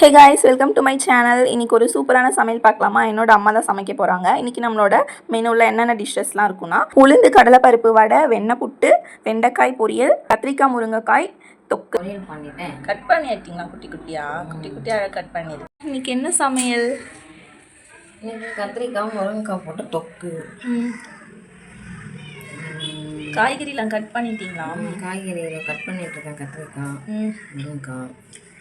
Hey guys welcome to my channel இன்னைக்கு ஒரு சூப்பரான சமையல் பார்க்கலாமா? என்னோட அம்மா தான் சமைக்க போகிறாங்க இன்னைக்கு நம்மளோட மெனுவில் என்னென்ன டிஷ்ஷஸ்லாம் இருக்குன்னா உளுந்து கடலைப்பருப்பு வடை வெண்ணெய் புட்டு வெண்டைக்காய் பொரியல் கத்திரிக்காய் முருங்கைக்காய் தொக்கு. பண்ணிட்டேன். கட் பண்ணியாட்டிங்களா குட்டி குட்டியா? குட்டி குட்டியாக கட் பண்ணிடு. இன்னைக்கு என்ன சமையல்? கத்திரிக்காய் முருங்கைக்காய் போட்டு தொக்கு. காய்கறிலாம் கட் பண்ணிட்டீங்களா? காய்கறிகளை கட் பண்ணிட்டு இருக்கேன் கத்திரிக்காய் முருங்கைக்காய்.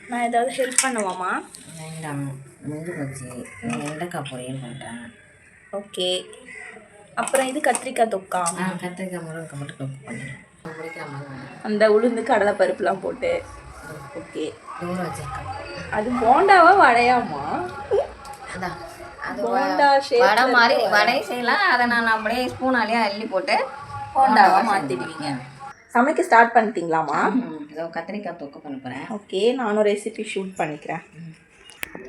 நான் ஏதாவது ஹெல்ப் பண்ணுவாமா? வேண்டாம். முடிஞ்சு போச்சு வெண்டைக்காய் பொரியல் பண்ணுறேன் ஓகே அப்புறம் இது கத்திரிக்காய் தொக்கா? ஆ கத்திரிக்காய் முருங்கைக்காய் போட்டு தொக்கு பண்ணிடுறேன். அந்த உளுந்து கடலைப்பருப்புலாம் போட்டு. ஓகே தூர வச்சிருக்கேன். அது போண்டாவா வடையாமா? அதான். அது போண்டா வடை மாதிரி வடை செய்யலாம். அதை நான் அப்படியே ஸ்பூனாலேயே அள்ளி போட்டு போண்டாவா மாத்திடுவீங்க. சமைக்க ஸ்டார்ட் பண்ணிட்டீங்களாமா இதோ கத்திரிக்காய் தொக்கு பண்ண போகிறேன் ஓகே நானும் ரெசிபி ஷூட் பண்ணிக்கிறேன்.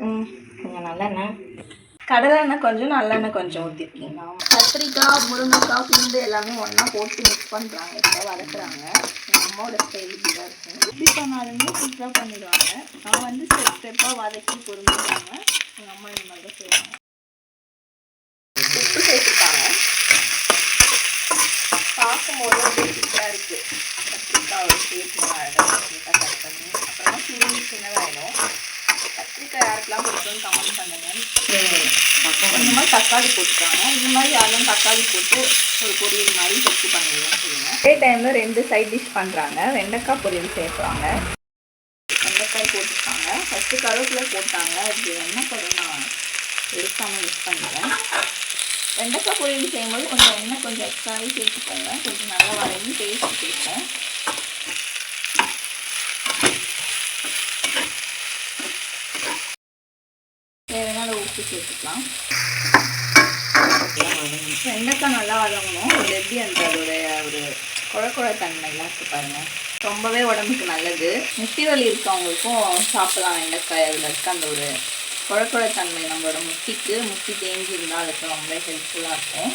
ம். கொஞ்சம் நல்லெண்ணெய் கடலெண்ணெய் கொஞ்சம் நல்லெண்ணெய் கொஞ்சம் ஊற்றிருக்கீங்களா கத்திரிக்காய் முருங்கைக்காய் பூண்டு எல்லாமே ஒன்றா போட்டு மிக்ஸ் பண்ணுறாங்க இப்போ வதக்குறாங்க. எங்கள் அம்மாவோட ஸ்டைல் இப்படி தான் இருக்கும் எப்படி பண்ணாலுமே சூப்பராக பண்ணிடுவாங்க. நான் வந்து ஸ்டெப் ஸ்டெப்பாக வதக்கி பொறுமையாங்க எங்கள் அம்மா இந்த மாதிரி தான் செய்வாங்க உப்பு சேர்த்துப்பாங்க பார்க்கும்போது அப்படியே சூப்பராக இருக்குது கத்திரிக்காய் சேர்த்து அழகாக கட் பண்ணி அப்புறமா சுருங்கி சின்னதாகிடும் கத்திரிக்காய் யாருக்கெல்லாம் பிடிக்கும்னு கமெண்ட் பண்ணுங்க. கொஞ்சமாக தக்காளி போட்டுக்காங்க. இந்த மாதிரி யாரும் தக்காளி போட்டு ஒரு பொரியல் மாதிரி தொக்கு பண்ணிடுவோம் சொல்லுங்க. அதே டைமில் ரெண்டு சைட் டிஷ் பண்ணுறாங்க வெண்டைக்காய் பொரியல் சேர்க்குறாங்க வெண்டைக்காய் போட்டுருக்காங்க ஃபஸ்ட்டு கருவேப்பிலை போட்டாங்க. அது என்ன கூட நான் எடுக்காமல் மிஸ் பண்ணிடுறேன் வெண்டைக்காய் பொரியல் செய்யும்போது கொஞ்சம் எண்ணெய் கொஞ்சம் எக்ஸ்ட்ராவே சேர்த்துக்கோங்க. கொஞ்சம் நல்லா வரையும் டேஸ்ட் கொடுக்கும் தேவையான உப்பு சேர்த்துக்கலாம். வெண்டைக்காய் நல்லா வதங்கணும். ஒரு எப்படி அந்த அதோடைய ஒரு குழ குழ தன்மைலாம் இருக்குது பாருங்கள் ரொம்பவே உடம்புக்கு நல்லது. முட்டி வலி இருக்கவங்களுக்கும் சாப்பிடலாம் வெண்டைக்காய். அதில் இருக்க அந்த ஒரு குழ தன்மை நம்மளோட முட்டிக்கு முட்டி தேங்கி இருந்தால் அதுக்கு ரொம்பவே ஹெல்ப்ஃபுல்லாக இருக்கும்.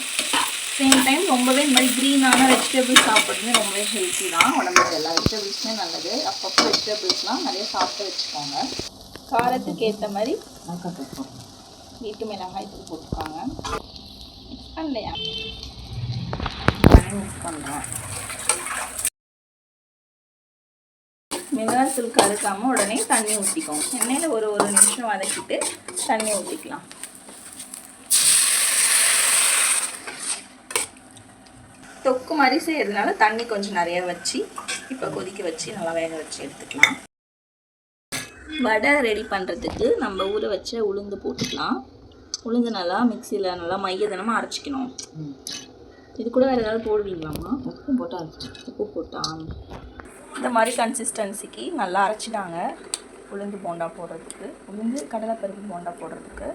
சேம் டைம் ரொம்பவே இந்த மாதிரி க்ரீனான வெஜிடபிள்ஸ் சாப்பிட்றது ரொம்பவே ஹெல்த்தி தான். உடம்புக்கு எல்லா வெஜிடபிள்ஸுமே நல்லது. அப்பப்போ வெஜிடபிள்ஸ்லாம் நிறைய சாப்பிட்டு வச்சுக்கோங்க. காரத்துக்கு ஏற்ற மாதிரி வீட்டு மிளகாய் தூள் போட்டுருக்காங்க மிக்ஸ் பண்ணலையா? மிக்ஸ் பண்ணுறேன் மிளகாய் தூள் கருக்காமல் உடனே தண்ணி ஊற்றிக்கோங்க எண்ணெயில் ஒரு ஒரு நிமிஷம் வதக்கிட்டு தண்ணி ஊற்றிக்கலாம் தொக்கு மாதிரி செய்யறதுனால தண்ணி கொஞ்சம் நிறைய வச்சு இப்போ கொதிக்க வச்சு நல்லா வேக வச்சு எடுத்துக்கலாம். வடை ரெடி பண்ணுறதுக்கு நம்ம ஊற வச்ச உளுந்து போட்டுக்கலாம். உளுந்து நல்லா மிக்சியில் நல்லா மையதனமாக அரைச்சிக்கணும். இது கூட வேறு ஏதாவது போடுவீங்களாம்மா? உப்பு போட்டு அரைச்சிட்டேன் உப்பு போட்டா. இந்த மாதிரி கன்சிஸ்டன்சிக்கு நல்லா அரைச்சிட்டாங்க. உளுந்து போண்டா போடுறதுக்கு. உளுந்து கடலைப்பருப்பு போண்டா போடுறதுக்கு.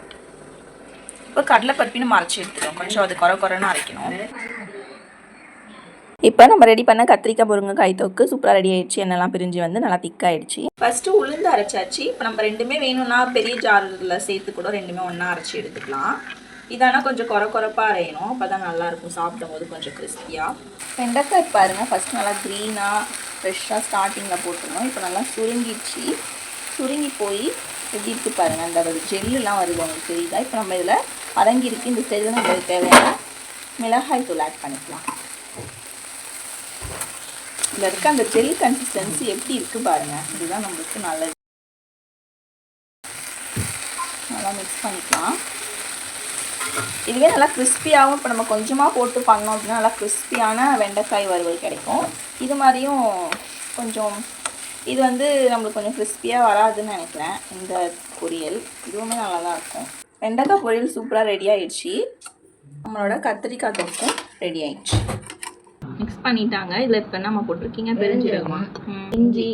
இப்போ கடலைப்பருப்பி நம்ம அரைச்சி எடுத்துக்கோம் கொஞ்சம் அது குறை குறைன்னு அரைக்கணும். இப்போ நம்ம ரெடி பண்ண கத்திரிக்காய் முருங்கைக்காய் தொக்கு சூப்பராக ரெடி ஆயிடுச்சு. என்னெல்லாம் பிரிஞ்சு வந்து நல்லா திக்காயிடுச்சு ஃபஸ்ட்டு உளுந்து அரைச்சாச்சு. இப்போ நம்ம ரெண்டுமே வேணும்னா பெரிய ஜாரில் சேர்த்து கூட ரெண்டுமே ஒன்றா அரைச்சி எடுத்துக்கலாம். இதானா கொஞ்சம் குறை குறைப்பாக அரையணும். அப்போ தான் நல்லாயிருக்கும் சாப்பிடும்போது கொஞ்சம் கிறிஸ்பியாக வெண்டைக்காய் பாருங்கள் ஃபஸ்ட் நல்லா க்ரீனாக ஃப்ரெஷ்ஷாக ஸ்டார்டிங்கில் போட்டுருணும் இப்போ நல்லா சுருங்கிடுச்சு. சுருங்கி போய் எப்படி இருக்குது பாருங்கள் அந்த ஒரு ஜெல்லுலாம் வருது உங்களுக்கு தெரியுதா? இப்போ நம்ம இதில் அடங்கியிருக்கு இந்த செல்லு நம்மளுக்கு தேவையான மிளகாய் தூள் ஆட் பண்ணிக்கலாம். இதில் இருக்க அந்த ஜெல் கன்சிஸ்டன்சி எப்படி இருக்குது பாருங்கள் இதுதான் நம்மளுக்கு நல்லது. நல்லா மிக்ஸ் பண்ணிக்கலாம். இதுவே நல்லா கிறிஸ்பியாகவும் இப்போ நம்ம கொஞ்சமாக போட்டு பண்ணோம் அப்படின்னா நல்லா கிறிஸ்பியான வெண்டைக்காய் வறுவல் கிடைக்கும். இது மாதிரியும் கொஞ்சம் இது வந்து நம்மளுக்கு கொஞ்சம் கிறிஸ்பியாக வராதுன்னு நினைக்கிறேன் இந்த பொரியல். இதுவுமே நல்லா தான் இருக்கும். வெண்டைக்காய் பொரியல் சூப்பராக ரெடி ஆயிடுச்சு. நம்மளோட கத்திரிக்காய் தொக்கும் ரெடி ஆயிடுச்சு. மிக்ஸ் பண்ணிட்டாங்க. இதில் இப்போ நம்ம போட்டிருக்கீங்க? பெருஞ்சீரகமா? இஞ்சி.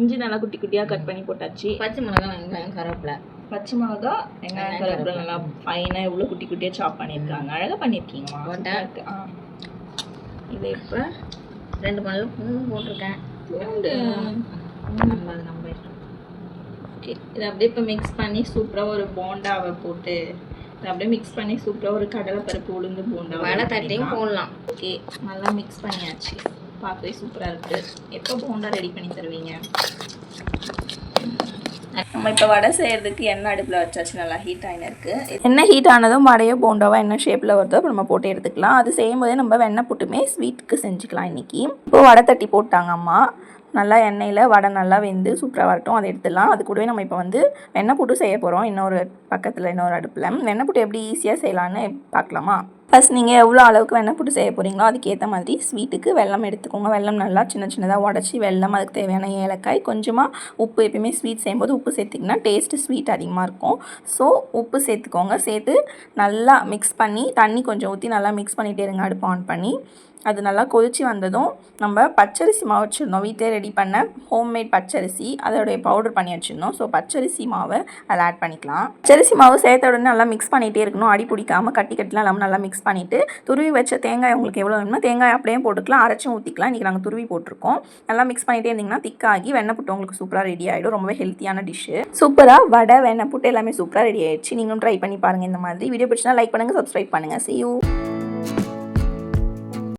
இஞ்சி நல்லா குட்டி குட்டியாக கட் பண்ணி போட்டாச்சு. பச்சை மிளகாய் வெங்காயம் கருவேப்பிலை. பச்சை மிளகா வெங்காயம் கருவேப்பிலை நல்லா ஃபைனாக இவ்வளோ குட்டி குட்டியாக சாப் பண்ணியிருக்காங்க. அழகாக பண்ணியிருக்கீங்கம்மா. இதை இப்போ ரெண்டு பல்லு பூண்டு போட்டிருக்கேன். பூண்டு. நம்ம அது நம்ம ஓகே இதை அப்படியே இப்போ மிக்ஸ் பண்ணி சூப்பராக ஒரு போண்டாவை போட்டு இதை அப்படியே மிக்ஸ் பண்ணி சூப்பராக ஒரு கடலைப்பருப்பு உளுந்து போண்டா வடை தட்டியும் போடலாம். ஓகே நல்லா மிக்ஸ் பண்ணியாச்சு. பார்க்கவே சூப்பராக இருக்குது எப்போ போண்டா ரெடி பண்ணி தருவீங்க? நம்ம இப்போ வடை செய்கிறதுக்கு எண்ணெய் அடுப்பில் வச்சாச்சு? நல்லா ஹீட் ஆகினு இருக்குது எண்ணெய் ஹீட் ஆனதும் வடையோ போண்டாவோ என்ன ஷேப்பில் வருதோ அப்போ நம்ம போட்டு எடுத்துக்கலாம். அது செய்யும் போதே நம்ம வெண்ணெய் புட்டுமே ஸ்வீட்டுக்கு செஞ்சுக்கலாம் இன்றைக்கி இப்போ வடை தட்டி போட்டாங்க அம்மா. நல்லா எண்ணெயில் வடை நல்லா வெந்து சூப்பராக வரட்டும். அதை எடுத்துடலாம். அது கூடவே நம்ம இப்போ வந்து வெண்ணெய் புட்டு செய்ய போகிறோம் இன்னொரு பக்கத்தில் இன்னொரு அடுப்பில். வெண்ணெய் புட்டு எப்படி ஈஸியாக செய்யலான்னு பார்க்கலாமா ஃபஸ்ட் நீங்கள் எவ்வளோ அளவுக்கு வெண்ணெய் புட்டு செய்ய போகிறீங்களோ அதுக்கேற்ற மாதிரி ஸ்வீட்டுக்கு வெல்லம் எடுத்துக்கோங்க. வெள்ளம் நல்லா சின்ன சின்னதாக உடச்சி வெள்ளம் அதுக்கு தேவையான ஏலக்காய் கொஞ்சமாக உப்பு எப்பயுமே ஸ்வீட் செய்யும்போது உப்பு சேர்த்திங்கன்னா டேஸ்ட்டு ஸ்வீட் அதிகமாக இருக்கும். ஸோ உப்பு சேர்த்துக்கோங்க. சேர்த்து நல்லா மிக்ஸ் பண்ணி தண்ணி கொஞ்சம் ஊற்றி நல்லா மிக்ஸ் பண்ணிகிட்டே இருங்க. அடுப்பு ஆன் பண்ணி. அது நல்லா கொதிச்சு வந்ததும் நம்ம பச்சரிசி மாவு வச்சுருந்தோம். வீட்டிலே ரெடி பண்ண ஹோம்மேட் பச்சரிசி. அதோடைய பவுடர் பண்ணி வச்சுருந்தோம். ஸோ பச்சரிசி மாவை அதில் ஆட் பண்ணிக்கலாம். பச்சரிசி மாவு சேர்த்த உடனே நல்லா மிக்ஸ் பண்ணிகிட்டே இருக்கணும். அடி பிடிக்காமல் கட்டி கட்டிலாம் இல்லாமல் நல்லா மிக்ஸ் பண்ணிவிட்டு துருவி வச்ச தேங்காய் உங்களுக்கு எவ்வளோ வேணுமோ தேங்காய் அப்படியே போட்டுக்கலாம். அரைச்சும் ஊற்றிக்கலாம் இன்றைக்கி நாங்கள் துருவி போட்டிருக்கோம். நல்லா மிக்ஸ் பண்ணிகிட்டே இருந்தீங்கன்னா திக்காகி வெண்ணெய் புட்டு உங்களுக்கு சூப்பராக ரெடி ஆகிடும் ரொம்பவே ஹெல்த்தியான டிஷ்ஷு சூப்பராக வடை வெண்ணெய் புட்டு எல்லாமே சூப்பராக ரெடி ஆயிடுச்சு. நீங்களும் ட்ரை பண்ணி பாருங்கள் இந்த மாதிரி. வீடியோ பிடிச்சினா லைக் பண்ணுங்கள் சப்ஸ்கிரைப் பண்ணுங்கள் சி யூ